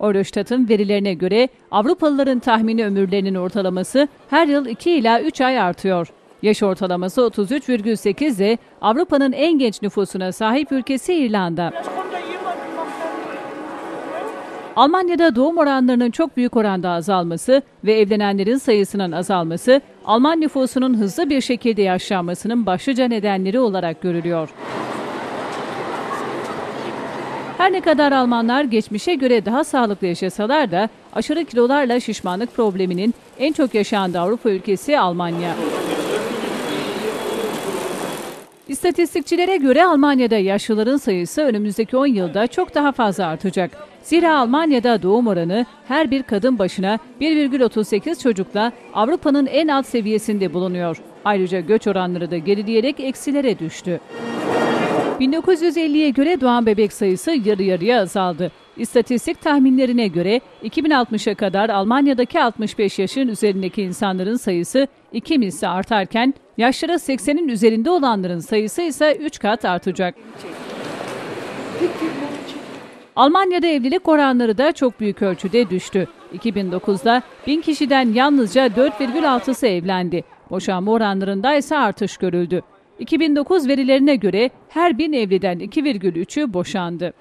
Eurostat'ın verilerine göre Avrupalıların tahmini ömürlerinin ortalaması her yıl 2 ila 3 ay artıyor. Yaş ortalaması 33,8 ile Avrupa'nın en genç nüfusuna sahip ülkesi İrlanda. Almanya'da doğum oranlarının çok büyük oranda azalması ve evlenenlerin sayısının azalması, Alman nüfusunun hızlı bir şekilde yaşlanmasının başlıca nedenleri olarak görülüyor. Her ne kadar Almanlar geçmişe göre daha sağlıklı yaşasalar da aşırı kilolarla şişmanlık probleminin en çok yaşandığı Avrupa ülkesi Almanya. İstatistikçilere göre Almanya'da yaşlıların sayısı önümüzdeki 10 yılda çok daha fazla artacak. Zira Almanya'da doğum oranı her bir kadın başına 1,38 çocukla Avrupa'nın en alt seviyesinde bulunuyor. Ayrıca göç oranları da gerileyerek eksilere düştü. 1950'ye göre doğan bebek sayısı yarı yarıya azaldı. İstatistik tahminlerine göre 2060'a kadar Almanya'daki 65 yaşın üzerindeki insanların sayısı 2 misli artarken yaşları 80'in üzerinde olanların sayısı ise 3 kat artacak. Almanya'da evlilik oranları da çok büyük ölçüde düştü. 2009'da 1000 kişiden yalnızca 4,6'sı evlendi. Boşanma oranlarında ise artış görüldü. 2009 verilerine göre her bin evliden 2,3'ü boşandı.